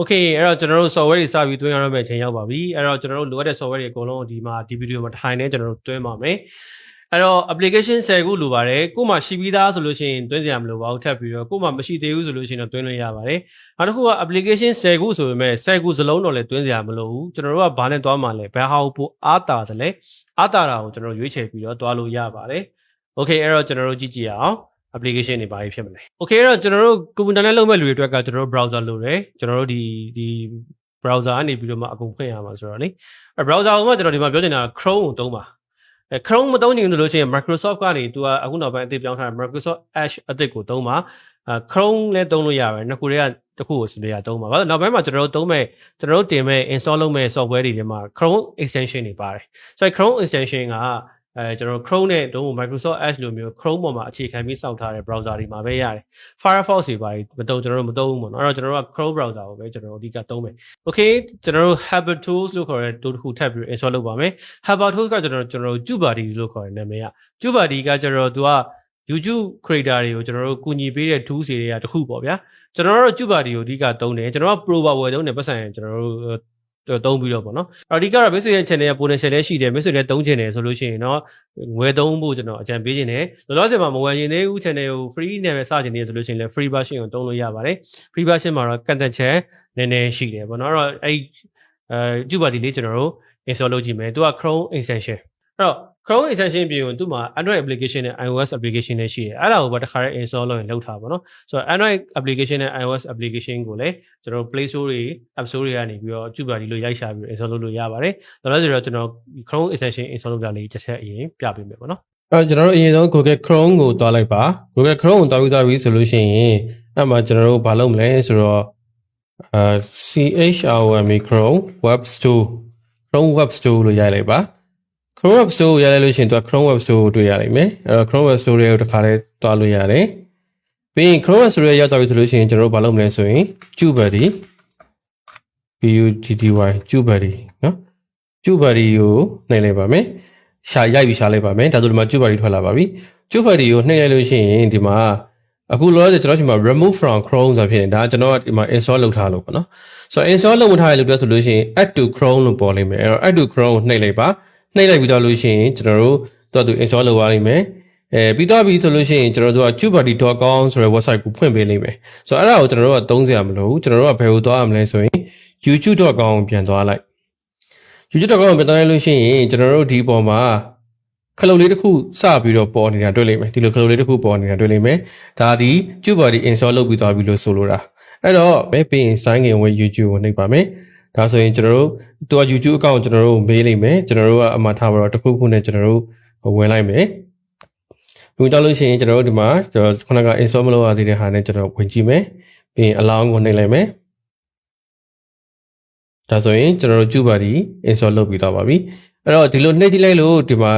Okay အဲ့တော့ကျွန်တော်တို့ software တွေစပြီးသွင်းရတော့မယ့်အချိန်ရောက်ပါပြီအဲ့တော့ကျွန်တော်တို့လိုအပ်တဲ့ software တွေအကုန်လုံးဒီမှာဒီ video မှာထိုင်နေကျွန်တော်တို့သွင်းပါမယ်အဲ့တော့ application 10ခုလိုပါတယ်ကို့မှာရှိပြီးသားဆိုလို့ရှိရင်သွင်းစရာမလိုပါဘူးထပ်ပြီးတော့ကို့မှာမရှိသေးဘူးဆိုလို့ရှိရင်တော့သွင်းလို့ရပါတယ်နောက်တစ်ခုက application 10ခုဆိုပေမဲ့10ခုစလုံးတော့လည်းသွင်းစရာမလိုဘူးကျွန်တော်တို့ကဘာနဲ့သွားမှာလဲဘယ်ဟာကိုပိုအားတာတယ်လဲအားတာတာကိုကျွန်တော်တို့ရွေးချယ်ပြီးတော့သွားလို့ရပါတယ် Okay အဲ့တော့ကျွန်တော်တို့ကြည့်ကြည့်ရအောင် application တွေဘာတွေဖြစ်မလဲ Okay အဲ့တော့ကျွန်တော်တို့ computer နဲ့လုပ်မဲ့လူတွေအတွက်ကကျွန်တော်တို့ browser လိုတယ်ကျွန်တော်တို့ဒီဒီ browser ကနေပြီးတော့မှအကုန်ဖွင့်ရမှာဆိုတော့လေအဲ browser ကိုမှကျွန်တော်ဒီမှာပြောချင်တာ Chrome ကိုသုံးပါအဲ Chrome မသုံးချင်ဘူးဆိုလို့ရှိရင် Microsoft ကနေသူကအခုနောက်ပိုင်းအသစ်ပြောင်းထားတဲ့ Microsoft Edge အသစ်ကိုသုံးပါအဲ Chrome လည်းသုံးလို့ရတယ်နှစ်ခုတည်းကတစ်ခုကိုစနေရသုံးပါဘာလို့နောက်ပိုင်းမှာကျွန်တော်တို့သုံးမဲ့ကျွန်တော်တို့တင်မဲ့ install လုပ်မဲ့ software တွေထဲမှာ Chrome extension တွေပါတယ်ဆိုတော့ Chrome extension က အဲကျွန်တော် Chrome နဲ့တော့ Microsoft Edge လိုမျိုး Chrome ပေါ်မှာအခြေခံပြီးစောင့်ထားတဲ့ browser တွေမှာပဲရတယ် Firefox တွေပါမတုံကျွန်တော်တို့မတုံးဘူးပေါ့နော်အဲ့တော့ကျွန်တော်တို့က Chrome browser ကိုပဲကျွန်တော်တို့အဓိကသုံးမယ် Okay ကျွန်တော်တို့ Haber Tools လို့ခေါ်တဲ့ tool တစ်ခုထပ်ပြီး install လုပ်ပါမယ် Haber Tools ကကျွန်တော်ကျွန်တော်တို့ Jubadi လို့ခေါ်တဲ့နာမည်က Jubadi ကကျွန်တော်တို့သူက YouTube creator တွေကိုကျွန်တော်တို့ကူညီပေးတဲ့ tools တွေကတစ်ခုပေါ့ဗျာကျွန်တော်တို့ Jubadi ကိုအဓိကသုံးတယ်ကျွန်တော်က Pro ပါဝယ်သုံးတယ်ပတ်စံကျွန်တော်တို့ တုံးပြီးတော့ပေါ့နော်အဓိကတော့ basic ရဲ့ channel ရဲ့ potential လည်းရှိတယ် basic လည်းတုံးချင်တယ်ဆိုလို့ရှိရင်တော့ငွေတုံးဖို့ကျွန်တော်အကြံပေးခြင်းတယ်လောလောဆယ်မှာမဝယ်ရင်သေးဘူး channel ကို free နဲ့ပဲစချင်နေဆိုလို့ရှိရင်လည်း free version ကိုတုံးလို့ရပါတယ် free version မှာတော့ကန့်သက်ချက်နည်းနည်းရှိတယ်ပေါ့နော်အဲ့တော့အဲ့အဲ YouTube ဒီလေးကျွန်တော်တို့ install လုပ်ကြည့်မယ်သူက Chrome extension အဲ့တော့ Chrome extension ပြင်ကိုသူ့မှာ Android application နဲ့ iOS application နဲ့ရှိတယ်အဲ့ဒါကိုပဲတစ်ခါတည်း install လုပ်ရင်လုပ်ထားပါတော့ဆိုတော့ Android application နဲ့ iOS application ကိုလည်းကျွန်တော် Play Store တွေ App Store တွေကနေပြီးတော့ YouTube ဒီလိုရိုက်ရှာပြီး install လုပ်လို့ရပါတယ်ဒါလည်းဆိုတော့ကျွန်တော် Chrome extension install လုပ်တာလေးတစ်ချက်အရင်ပြပေးမယ်ပေါ့နော်အဲကျွန်တော်တို့အရင်ဆုံး Google Chrome ကိုတွားလိုက်ပါ Google Chrome ကိုတွားပြီးသွားပြီဆိုလို့ရှိရင်အဲ့မှာကျွန်တော်တို့ဘာလုပ်မလဲဆိုတော့အာ CHROM Chrome Web Store Chrome Web Store လို့ရိုက်လိုက်ပါ Chrome Web Store ကိုရလိုက်လို့ရှိရင်သူက Chrome Web Store ကိုတွေ့ရလိမ့်မယ်အဲ့တော့ Chrome Web Store တွေကိုတစ်ခါတည်းတွားလို့ရတယ်ပြီးရင် Chrome Web Store ရဲ့ရောက်သွားပြီဆိုလို့ရှိရင်ကျွန်တော်တို့ဘာလုပ်မလဲဆိုရင် Tubebuddy BUDDY Tubebuddy နော် Tubebuddy ကိုနှိပ်လိုက်ပါမယ်ရှာရိုက်ပြီးရှာလိုက်ပါမယ်ဒါဆိုဒီမှာ Tubebuddy ထွက်လာပါပြီ Tubebuddy ကိုနှိပ်လိုက်လို့ရှိရင်ဒီမှာအခုလောလောဆယ်ကျွန်တော်ဒီမှာ remove from chrome ဆိုတာဖြစ်နေတာကျွန်တော်ကဒီမှာ install လုပ်ထားလို့ပေါ့နော်ဆိုတော့ install လုပ်မထားရလို့ပြောဆိုလို့ရှိရင် add to chrome လို့ပေါ်လိမ့်မယ်အဲ့တော့ add to chrome ကိုနှိပ်လိုက်ပါ နှိပ်လိုက်ပြီးတော့လို့ရှိရင်ကျွန်တော်တို့တော့သူ install လုပ်ရနိုင်မယ်အဲပြီးတော့ပြီဆိုလို့ရှိရင်ကျွန်တော်တို့က tubebuddy.com ဆိုတဲ့ website ကိုဖွင့်ပေးလိမ့်မယ်ဆိုတော့အဲ့ဒါကိုကျွန်တော်တို့ကသုံးစရာမလိုဘူးကျွန်တော်တို့ကဘယ်ကိုသွားရမလဲဆိုရင် youtube.com ကိုပြန်သွားလိုက် youtube.com ကိုပြန်သွားလိုက်လို့ရှိရင်ကျွန်တော်တို့ဒီပေါ်မှာခလုတ်လေးတစ်ခုစပြီးတော့ပေါ်နေတာတွေ့လိမ့်မယ်ဒီလိုခလုတ်လေးတစ်ခုပေါ်နေတာတွေ့လိမ့်မယ်ဒါဒီ tubebuddy install လုပ်ပြီးသွားပြီလို့ဆိုလိုတာအဲ့တော့ပဲပြီးရင် sign in with youtube ကိုနှိပ်ပါမယ် ဒါဆိုရင်ကျွန်တော်တို့သူက YouTube account ကျွန်တော်တို့မေးလိမ့်မယ်ကျွန်တော်တို့ကအမှထားပါတော့တစ်ခုခုနဲ့ကျွန်တော်တို့ဝင်လိုက်မယ်ဝင်တော့လို့ရှိရင်ကျွန်တော်တို့ဒီမှာကျွန်တော်ခုနက install မလုပ်ရသေးတဲ့ဟာနဲ့ကျွန်တော်ဝင်ကြည့်မယ်ပြီးရင် allow ကိုနှိပ်လိုက်မယ်ဒါဆိုရင်ကျွန်တော်တို့ Tubebuddy install လုပ်ပြီးတော့ပါပြီအဲ့တော့ဒီလိုနှိပ်ကြည့်လိုက်လို့ဒီမှာ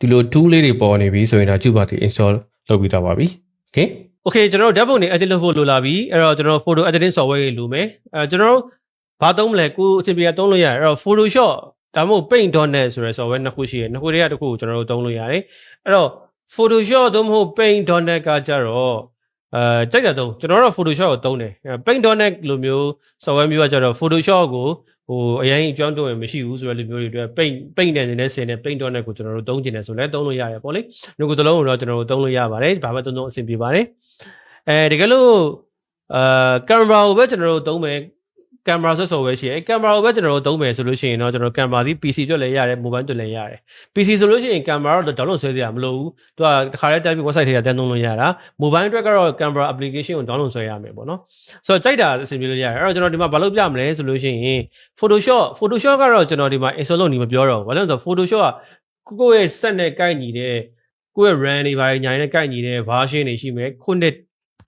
ဒီလို tool လေးတွေပေါ်နေပြီဆိုရင်ဒါ Tubebuddy install လုပ်ပြီးတော့ပါပြီ okay okay ကျွန်တော်တို့ဓာတ်ပုံတွေ edit လုပ်ဖို့လိုလာပြီအဲ့တော့ကျွန်တော် photo editing software တွေလိုမယ်အဲကျွန်တော်တို့ ဘာသုံးမလဲကိုအထင်ပြေသုံးလို့ရတယ်အဲ့တော့ Photoshop ဒါမှမဟုတ် Paint.net ဆိုတဲ့ software နှစ်ခုရှိတယ်နှစ်ခုတည်းကတစ်ခုကိုကျွန်တော်တို့သုံးလို့ရတယ်အဲ့တော့ Photoshop သို့မဟုတ် Paint.net ကကြတော့အဲကြိုက်တာသုံးကျွန်တော်တို့ Photoshop ကိုသုံးတယ် Paint.net လိုမျိုး software မျိုးကကြတော့ Photoshop ကိုဟိုအရင်အကြောင်းတုံးရင်မရှိဘူးဆိုတဲ့လူမျိုးတွေအတွက် paint paint နဲ့နည်းနည်းဆင်နဲ့ paint.net ကိုကျွန်တော်တို့သုံးကျင်တယ်ဆိုလည်းသုံးလို့ရတယ်ပေါ့လေ။ဒီကုသလုံးကိုတော့ကျွန်တော်တို့သုံးလို့ရပါတယ်။ဘာမှသုံးသုံးအဆင်ပြေပါတယ်။အဲတကယ်လို့အာ camera ကိုပဲကျွန်တော်တို့သုံးမယ် ကင်မရာဆွဲဆော်ပဲရှိတယ်ကင်မရာကိုပဲကျွန်တော်တို့သုံးမယ်ဆိုလို့ရှိရင်တော့ကျွန်တော်ကင်မရာဒီ PC အတွက်လည်းရတယ် mobile အတွက်လည်းရတယ် PC ဆိုလို့ရှိရင်ကင်မရာတော့ download ဆွဲစရာမလိုဘူးသူကတခါတည်းတက်ပြီး website ထဲကတက်သုံးလို့ရတာ mobile အတွက်ကတော့ကင်မရာ application ကို download ဆွဲရမယ်ပေါ့နော်ဆိုတော့ကြိုက်တာအဆင်ပြေလို့ရတယ်အဲ့တော့ကျွန်တော်ဒီမှာဘာလုပ်ပြမလဲဆိုလို့ရှိရင် Photoshop Photoshop ကတော့ကျွန်တော်ဒီမှာ install လုပ်နေမပြောတော့ဘူးဘာလို့လဲဆိုတော့ Photoshop ကကိုယ့်ရဲ့ set နဲ့ကိုက်ညီတဲ့ကိုယ့်ရဲ့ RAM တွေဘာတွေညာနဲ့ကိုက်ညီတဲ့ version တွေရှိမယ်ခုနှစ်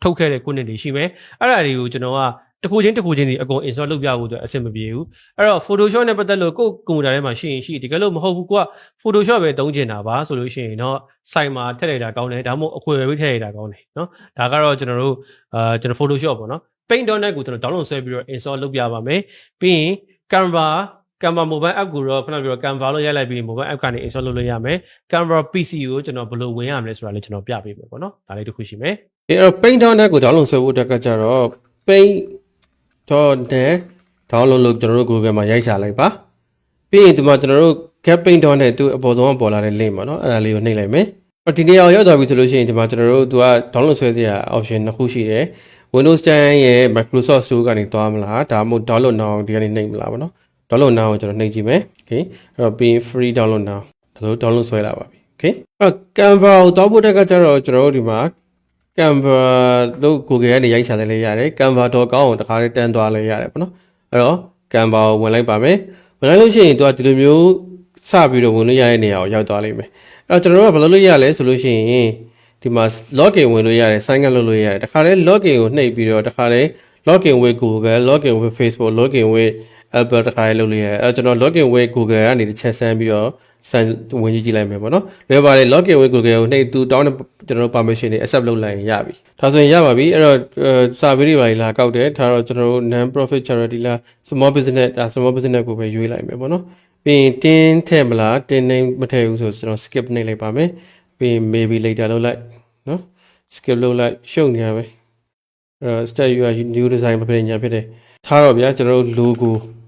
ထုတ်ခဲ့တဲ့ခုနှစ်တွေရှိမယ်အဲ့ဒါတွေကိုကျွန်တော်က တစ်ခုချင်းတစ်ခုချင်းဒီအကုန် install လုပ်ပြဖို့အတွက်အဆင်မပြေဘူးအဲ့တော့ Photoshop နဲ့ပတ်သက်လို့ကိုယ့်ကွန်ပျူတာထဲမှာရှိရင်ရှိတကယ်လို့မဟုတ်ဘူးကိုက Photoshop ပဲသုံးကျင်တာပါဆိုလို့ရှိရင်တော့ဆိုင်မှာထည့်လိုက်တာကောင်းတယ်ဒါမှမဟုတ်အခွေပဲထည့်လိုက်တာကောင်းတယ်နော်ဒါကတော့ကျွန်တော်တို့အာကျွန်တော် Photoshop ပေါ့နော် Paint.net ကိုကျွန်တော် download ဆွဲပြီးတော့ install လုပ်ပြပါမယ်ပြီးရင် Canva Canva mobile app ကိုတော့ခုနကပြော Canva လို့ရိုက်လိုက်ပြီး mobile app ကနေ install လုပ်လို့ရမယ် Canva PC ကိုကျွန်တော်ဘယ်လိုဝင်ရမလဲဆိုတာလည်းကျွန်တော်ပြပေးမယ်ပေါ့နော်ဒါလေးတစ်ခုရှိမယ်အဲ့တော့ Paint.net ကို download ဆွဲဖို့အတွက်ကကြတော့ Paint .net download လုပ်ကျွန်တော်တို့ Google မှာရိုက်ချလိုက်ပါပြီးရင်ဒီမှာကျွန်တော်တို့ campaign.net သူအပေါ်ဆုံးပေါ်လာတဲ့ link ပေါ့နော်အဲ့ဒါလေးကိုနှိပ်လိုက်မယ်အော်ဒီနေရာကိုရောက်သွားပြီဆိုလို့ရှိရင်ဒီမှာကျွန်တော်တို့သူက download ဆွဲစရာ option နှစ်ခုရှိတယ် Windows 10ရဲ့ Microsoft Store ကနေသွားမလားဒါမှမဟုတ် download now ဒီကနေနှိပ်မလားပေါ့နော် download now ကိုကျွန်တော်နှိပ်ကြည့်မယ် okay အဲ့တော့ပြီးရင် free download now ဒါဆို download ဆွဲလာပါပြီ okay အဲ့တော့ Canva ကိုတောက်ဖို့တက်ကကျတော့ကျွန်တော်တို့ဒီမှာ Canva လို့ Google ကနေရိုက်ချလိုက်လည်းရတယ် canva.com ကိုတခါလေးတန်းသွားလည်းရတယ်ပေါ့နော်အဲ့တော့ Canva ကိုဝင်လိုက်ပါမယ်ဝင်လိုက်လို့ရှိရင်သူကဒီလိုမျိုးစပြီးတော့ဝင်လို့ရတဲ့နေရာကိုရောက်သွားလိမ့်မယ်အဲ့တော့ကျွန်တော်တို့ကဘယ်လိုလုပ်ရလဲဆိုလို့ရှိရင်ဒီမှာ login ဝင်လို့ရတယ် sign in လုပ်လို့ရတယ်တခါလေး login ကိုနှိပ်ပြီးတော့တခါလေး login with Google login with Facebook login with Apple တခါလေးလုပ်လို့ရတယ်အဲ့တော့ကျွန်တော် login with Google ကနေတစ်ချက်ဆန်းပြီးတော့ဆန်းဝင်ကြည့်ကြည့်လိုက်မယ်ပေါ့နော်လွယ်ပါလေ login with Google ကိုနှိပ်သူတောင်းတဲ့ကျွန်တော်တို့ permission တွေ accept လုပ်လိုက်ရင်ရပြီဒါဆိုရင်ရပါပြီအဲ့တော့စာပေတွေပါလာကောက်တယ်ဒါတော့ကျွန်တော်တို့ non profit charity လား small business ဒါ small business ကိုပဲရွေးလိုက်မယ်ပေါ့နော်ပြီးရင်တင်းထည့်မလားတင်းနေမထည့်ဘူးဆိုကျွန်တော် skip နှိပ်လိုက်ပါမယ်ပြီးရင် maybe later လုပ်လိုက်နော် skip လုပ်လိုက်ရှုပ်နေရပဲအဲ့တော့ start your new design ပဲဖြစ်ညာဖြစ်တယ်ထားတော့ဗျာကျွန်တော်တို့ logo နော်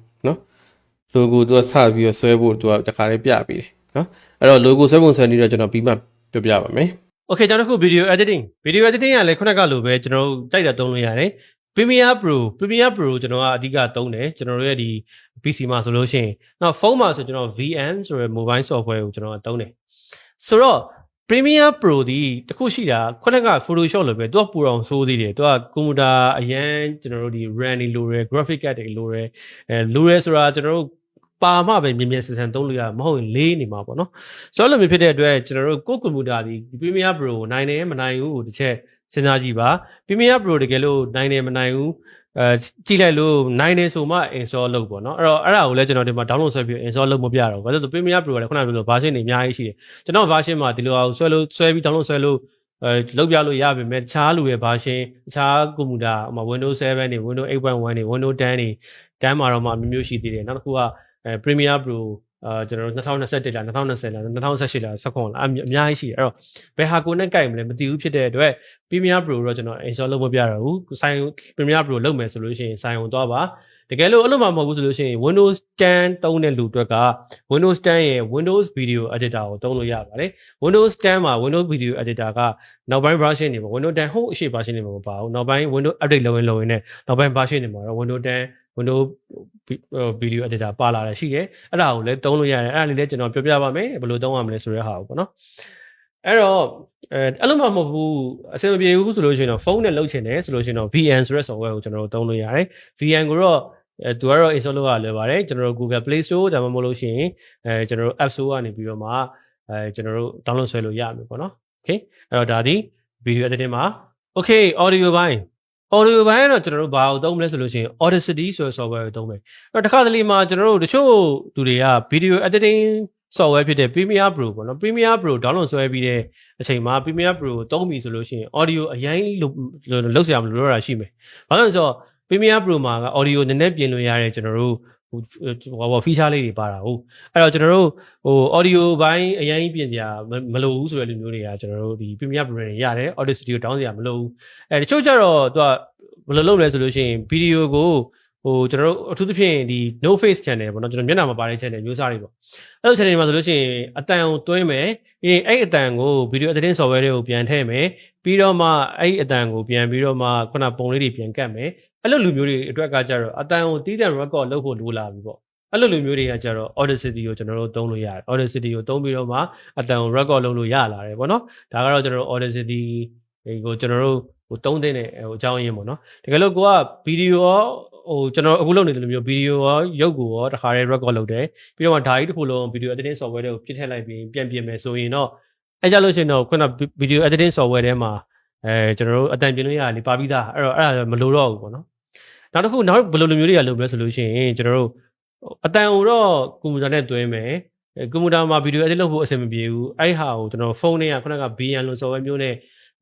logo သူကစပြီးတော့ဆွဲဖို့သူကတခါလေးပြပေးတယ်နော်အဲ့တော့ logo ဆွဲပုံဆွဲနည်းတော့ကျွန်တော်ပြီးမှပြောပြပါမယ် Okay ကျွန်တော်ခု video editing video editing ကလည်းခုနကလိုပဲကျွန်တော်တို့တိုက်တာသုံးလို့ရတယ် Premiere Pro Premiere Pro ကျွန်တော်ကအဓိကသုံးတယ်ကျွန်တော်တို့ရဲ့ဒီ PC မှာဆိုလို့ရှိရင်နောက်ဖုန်းမှာဆိုကျွန်တော် VN ဆိုရယ် mobile software ကိုကျွန်တော်သုံးတယ်ဆိုတော့ Premiere Pro ဒီတခုရှိတာခုနက Photoshop လိုပဲသူကပူအောင်စိုးသေးတယ်သူကကွန်ပျူတာအရန်ကျွန်တော်တို့ဒီ RAM တွေလိုရယ် graphic card တွေလိုရယ်အဲလိုရယ်ဆိုတာကျွန်တော်တို့ ပါမှပဲမြင်မြင်ဆန်ဆန်သုံးလို့ရမဟုတ်ရင်လေးနေမှာပေါ့နော်ဆိုတော့လိုမျိုးဖြစ်တဲ့အတွက်ကျွန်တော်တို့ကိုယ်ကွန်ပျူတာဒီ Premiere Pro ကိုနိုင်တယ်မနိုင်ဘူးကိုတစ်ချက်စဉ်းစားကြည့်ပါ Premiere Pro တကယ်လို့နိုင်တယ်မနိုင်ဘူးအဲကြည့်လိုက်လို့နိုင်တယ်ဆိုမှ install လုပ်ပေါ့နော်အဲ့တော့အဲ့ဒါကိုလည်းကျွန်တော်ဒီမှာ download ဆွဲပြီး install လုပ်မပြတော့ဘူးဘာလို့လဲဆို Premiere Pro ကလည်းခုနကပြောလို့ version တွေအများကြီးရှိတယ်ကျွန်တော် version မှာဒီလိုအောင်ဆွဲလို့ဆွဲပြီး download ဆွဲလို့အဲလောက်ပြလို့ရပါမယ်တခြားလူရဲ့ version တခြားကွန်ပျူတာဟို Windows 7တွေ Windows 8.1တွေ Windows 10တွေတန်းမှာတော့မှအမျိုးမျိုးရှိသေးတယ်နောက်တစ်ခုက အဲ Premiere Pro အာကျွန်တော်တို့2021လား2020လား2018လားဆက်ခွန်လားအများကြီးရှိတယ်အဲ့တော့ဘယ်ဟာကိုနဲ့ကြိုက်မလဲမသိဘူးဖြစ်တဲ့အတွက် Premiere Pro တော့ကျွန်တော် install လုပ်မပြတော့ဘူးဆိုင် Premiere Pro လုပ်မယ်ဆိုလို့ရှိရင်ဆိုင်ုံသွားပါတကယ်လို့အဲ့လိုမှမဟုတ်ဘူးဆိုလို့ရှိရင် Windows 10သုံးတဲ့လူအတွက်က Windows 10ရဲ့ Windows Video Editor ကိုသုံးလို့ရပါတယ် Windows 10မှာ Windows Video Editor ကနောက်ပိုင်း version တွေပေါ့ Windows 10ဟုတ်အရှိ version တွေမှာမပါဘူးနောက်ပိုင်း Windows update လုပ်ရင်လုပ်ရင်လည်းနောက်ပိုင်း version တွေမှာတော့ Windows 10 Windows Video Editor ပါလာတယ်ရှိတယ်အဲ့ဒါကိုလည်းသုံးလို့ရတယ်အဲ့ဒါလေးလည်းကျွန်တော်ပြောပြပါမယ်ဘယ်လိုသုံးရမလဲဆိုတဲ့ဟာကိုပေါ့နော်အဲ့တော့အဲအဲ့လိုမှမဟုတ်ဘူးအဆင်မပြေဘူးဆိုလို့ရှိရင်တော့ဖုန်းနဲ့လုပ်ချင်တယ်ဆိုလို့ရှိရင်တော့ VN ဆိုတဲ့ software ကိုကျွန်တော်တို့သုံးလို့ရတယ် VN ကိုတော့အဲသူကတော့ install လုပ်ရလွယ်ပါတယ်ကျွန်တော်တို့ Google Play Store ဒါမှမဟုတ်လို့ရှိရင်အဲကျွန်တော်တို့ App Store ကနေပြီးတော့မှအဲကျွန်တော်တို့ download ဆွဲလို့ရမယ်ပေါ့နော် Okay အဲ့တော့ဒါဒီ video editing မှာ Okay audio ဘိုင်း audio ဘိုင်းကတော့ကျွန်တော်တို့ဘာကိုသုံးမလဲဆိုလို့ရှိရင် Audacity ဆိုတဲ့ software ကိုသုံးမယ်အဲ့တော့တစ်ခါတလေမှာကျွန်တော်တို့တချို့သူတွေက video editing software ဖြစ်တဲ့ Premiere Pro ပေါ့နော် Premiere Pro download ဆွဲပြီးတဲ့အချိန်မှာ Premiere Pro ကိုသုံးပြီဆိုလို့ရှိရင် audio အရင်လောက်ဆရာမလို့ရတာရှိမယ်ဘာလို့လဲဆိုတော့ Premiere Pro မှာက audio နည်းနည်းပြင်လို့ရတယ်ကျွန်တော်တို့ ဟိုဟို feature လေးတွေပါတာဟုတ်အဲ့တော့ကျွန်တော်တို့ဟို audio ဘိုင်းအရင်ပြင်စရာမလိုဘူးဆိုတဲ့လူမျိုးတွေကကျွန်တော်တို့ဒီ Premiere Pro တွေရတယ် Audacity ကို down စရာမလိုဘူးအဲတချို့ကျတော့သူကဘယ်လိုလုပ်လဲဆိုလို့ရှိရင် video ကို ဟိုကျွန်တော်တို့အထူးသဖြင့်ဒီ no face channel ပေါ့နော်ကျွန်တော်မျက်နှာမှာပါတဲ့ channel မျိုးစားတွေပေါ့အဲ့လို channel မှာဆိုလို့ရှိရင်အတန်ကိုတွင်းမယ်ပြီးရင်အဲ့အတန်ကို video editing software တွေကိုပြန်ထည့်မယ်ပြီးတော့မှအဲ့အတန်ကိုပြန်ပြီးတော့မှခုနပုံလေးတွေပြန်ကတ်မယ်အဲ့လိုလူမျိုးတွေအတွက်ကကြတော့အတန်ကိုတီးတန့် record လုပ်ဖို့လိုလာပြီပေါ့အဲ့လိုလူမျိုးတွေကကြတော့ Audacity ကိုကျွန်တော်တို့သုံးလို့ရတယ် Audacity ကိုသုံးပြီးတော့မှအတန်ကို record လုပ်လို့ရလာတယ်ပေါ့နော်ဒါကတော့ကျွန်တော်တို့ Audacity ကိုကျွန်တော်တို့ဟိုသုံးတဲ့ဟိုအကြောင်းရင်းပေါ့နော်တကယ်လို့ကိုကဗီဒီယိုရော ဟိုကျွန်တော်အခုလုပ်နေတယ်လို့မျိုးဗီဒီယိုရောရုပ်ကိုရောတခါတည်း record လုပ်တယ်ပြီးတော့မှဒါကြီးတစ်ခုလုံးဗီဒီယို editing software တွေကိုပြည့်ထည့်လိုက်ပြီးပြန်ပြင်မယ်ဆိုရင်တော့အဲကြလို့ရှိရင်တော့ခုနဗီဒီယို editing software ထဲမှာအဲကျွန်တော်တို့အတန်ပြင်လို့ရတယ်ပါပြီးသားအဲ့တော့အဲ့ဒါမလိုတော့ဘူးပေါ့နော်နောက်တစ်ခုနောက်ဘယ်လိုလိုမျိုးတွေကလုပ်မလဲဆိုလို့ရှိရင်ကျွန်တော်တို့အတန်ကိုတော့ကွန်ပျူတာနဲ့တွင်းမယ်ကွန်ပျူတာမှာဗီဒီယို edit လုပ်ဖို့အဆင်မပြေဘူးအဲ့ဟာကိုကျွန်တော်ဖုန်းနဲ့ကခုနက VN လို့ software မျိုးနဲ့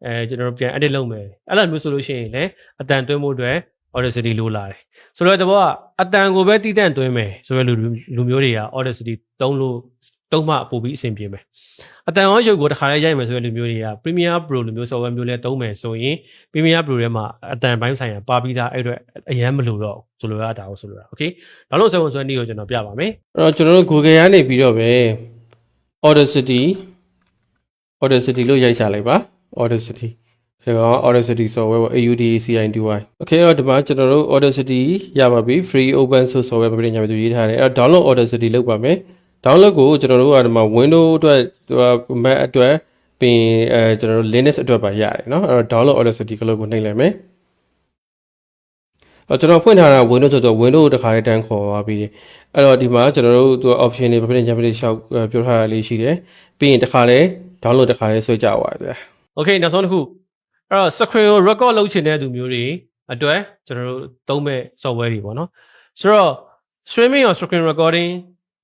အဲကျွန်တော်တို့ပြန် edit လုပ်မယ်အဲ့လိုမျိုးဆိုလို့ရှိရင်လည်းအတန်တွင်းဖို့အတွက် Audacity လိုလာတယ်ဆိုတော့တဘောကအတန်ကိုပဲတည်တန့်တွင်းမယ်ဆိုရလူလူမျိုးတွေက Audacity သုံးလို့သုံးမှပို့ပြီးအဆင်ပြေမယ်အတန်ရောရုပ်ကိုတစ်ခါလေးရိုက်မယ်ဆိုတဲ့လူမျိုးတွေက Premiere Pro လိုမျိုး software မျိုးလဲသုံးမယ်ဆိုရင် Premiere Pro ထဲမှာအတန်ပိုင်းဆိုင်ရာပါပြီးသားအဲ့အတွက်အရန်မလို့တော့ဆိုလိုရတာကိုဆိုလိုတာ okay ဒါလို့ဆိုရင်ဆိုတဲ့နေ့ကိုကျွန်တော်ပြပါမယ်အဲ့တော့ကျွန်တော်တို့ Google ကနေပြီးတော့ပဲ Audacity Audacity လို့ရိုက်ချလိုက်ပါ Audacity ဒါက Audacity software ပေါ့ AUDACIDY Okay အဲ့တော့ဒီမှာကျွန်တော်တို့ Audacity ရပါပြီ free open source software ပဲညာပဲသူရေးထားတယ်အဲ့တော့ download Audacity လုပ်ပါမယ် download ကိုကျွန်တော်တို့ကဒီမှာ Windows အတွက်သူက Mac အတွက်ပြီးရင်အဲကျွန်တော်တို့ Linux အတွက်ပါရတယ်เนาะအဲ့တော့ download Audacity ကလို့ကိုနှိပ်လိုက်မယ်အဲ့ကျွန်တော်ဖွင့်ထားတာ Windows ဆိုတော့ Windows တခါလေးတန်းခေါ်သွားပြီးတယ်အဲ့တော့ဒီမှာကျွန်တော်တို့သူက option တွေပြပြညာပြရှောက်ပြောထားတာလေးရှိတယ်ပြီးရင်တခါလေး download တခါလေးဆွဲကြပါဗျာ okay နောက်ဆုံးတစ်ခု အဲ့တော့ screen ကို record လုပ်ချင်တဲ့သူမျိုးတွေအတွက်ကျွန်တော်တို့သုံးမဲ့ software တွေပေါ့နော်ဆိုတော့ streaming or screen recording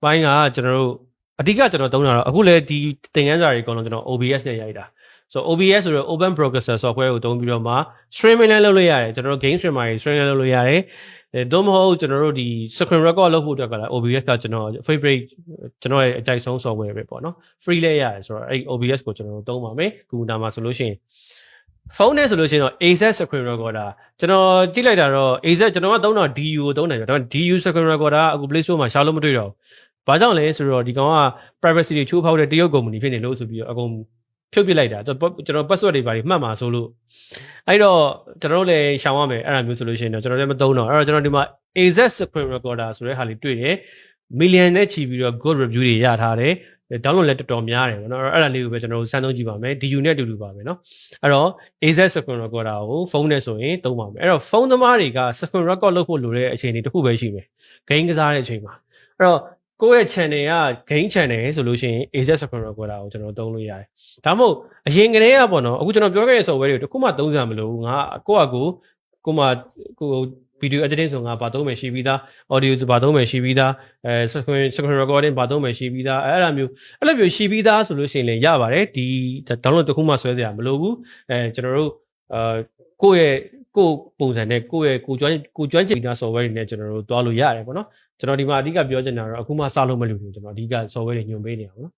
ဘိုင်းကကျွန်တော်တို့အဓိကကျွန်တော်သုံးတာတော့အခုလည်းဒီသင်ခန်းစာတွေအကုန်လုံးကျွန်တော် OBS နဲ့ရိုက်တာဆိုတော့ OBS ဆိုတော့ Open Broadcaster software ကိုသုံးပြီးတော့မှ streaming လည်းလုပ်လို့ရတယ်ကျွန်တော်တို့ game streamer တွေ streaming လုပ်လို့ရတယ်အဲတော့မဟုတ်ကျွန်တော်တို့ဒီ screen record လုပ်ဖို့အတွက်ကလည်း OBS ကကျွန်တော် favorite ကျွန်တော်ရဲ့အကြိုက်ဆုံး software ပဲပေါ့နော် free လည်းရတယ်ဆိုတော့အဲ့ OBS ကိုကျွန်တော်တို့သုံးပါမယ် Google မှာဆိုလို့ရှိရင် ဖုန်းနဲ့ဆိုလို့ရှိရင်တော့ AZ screen recorder ကျွန်တော်ကြည့်လိုက်တာတော့ AZ ကျွန်တော်ကသုံးတာ DU ကိုသုံးတယ်ဒါပေမဲ့ DU screen recorder ကအခု Play Store မှာရှာလို့မတွေ့တော့ဘူးဘာကြောင့်လဲဆိုတော့ဒီကောင်က privacy တွေချိုးဖောက်တဲ့တရုတ်ကုမ္ပဏီဖြစ်နေလို့ဆိုပြီးတော့အကုန်ဖြုတ်ပစ်လိုက်တာကျွန်တော် password တွေပါတွေမှတ်မှာဆိုလို့အဲ့တော့ကျွန်တော်တို့လည်းရှောင်ရမယ်အဲ့ဒါမျိုးဆိုလို့ရှိရင်တော့ကျွန်တော်လည်းမသုံးတော့အဲ့တော့ကျွန်တော်ဒီမှာ AZ screen recorder ဆိုတဲ့ဟာလေးတွေ့တယ် million နဲ့ချီပြီးတော့ good review တွေရထားတယ် download လည်းတော်တော်များတယ်ပေါ့နော်အဲ့ဒါလေးကိုပဲကျွန်တော်တို့စမ်းသုံးကြည့်ပါမယ် DU နဲ့အတူတူပါပဲเนาะအဲ့တော့ AZ screen recorder ကိုဖုန်းနဲ့ဆိုရင်သုံးပါမယ်အဲ့တော့ဖုန်းသမားတွေက screen record လုပ်ဖို့လိုတဲ့အခြေအနေတစ်ခုပဲရှိမယ် game ကစားတဲ့အချိန်မှာအဲ့တော့ကိုယ့်ရဲ့ channel က game channel ဆိုလို့ရှိရင် AZ screen recorder ကိုကျွန်တော်သုံးလို့ရတယ်ဒါမှမဟုတ်အရင်ကတည်းကပေါ့နော်အခုကျွန်တော်ပြောခဲ့တဲ့ software တွေကိုတစ်ခုမှသုံးစရာမလိုဘူးငါကိုယ့်အကိုကိုမှကို video editing ဆိုငါဘာသုံးမယ်ရှိပြီးသား audio ဆိုဘာသုံးမယ်ရှိပြီးသားအဲ screen screen recording ဘာသုံးမယ်ရှိပြီးသားအဲ့အဲ့လိုမျိုးအဲ့လိုမျိုးရှိပြီးသားဆိုလို့ရှိရင်လည်းရပါတယ်ဒီ download တစ်ခုမှဆွဲစရာမလိုဘူးအဲကျွန်တော်တို့အာကိုယ့်ရဲ့ကိုယ့်ပုံစံနဲ့ကိုယ့်ရဲ့ကိုကျွမ်းကိုကျွမ်းကျင်တာ software တွေနဲ့ကျွန်တော်တို့တွားလို့ရတယ်ပေါ့နော်ကျွန်တော်ဒီမှာအဓိကပြောချင်တာတော့အခုမှစလုပ်မလို့ကျွန်တော်အဓိက software တွေညွှန်ပေးနေအောင်နော်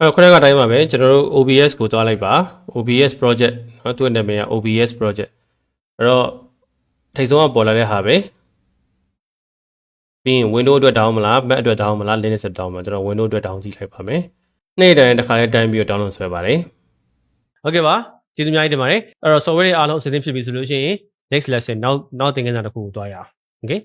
အဲခုနကတိုင်းပါပဲကျွန်တော်တို့ OBS ကိုတွားလိုက်ပါ OBS project နော်သူ့နာမည်က OBS project အဲ့တော့ ထိတ်ဆုံးကပေါ်လာတဲ့ဟာပဲပြီးရင် Windows အတွက်တောင်းမလား Mac အတွက်တောင်းမလား Linux အတွက်တောင်းမလားကျွန်တော် Windows အတွက်တောင်းကြည့်လိုက်ပါမယ်နေ့တိုင်းတစ်ခါလေးတိုင်းပြီးတော့ download ဆွဲပါတယ်ဟုတ်ကဲ့ပါကျေးဇူးအများကြီးတင်ပါတယ်အဲ့တော့ software တွေအားလုံးအဆင်သင့်ဖြစ်ပြီဆိုလို့ရှိရင် next lesson နောက်နောက်သင်ခန်းစာတစ်ခုကိုတွားရအောင် okay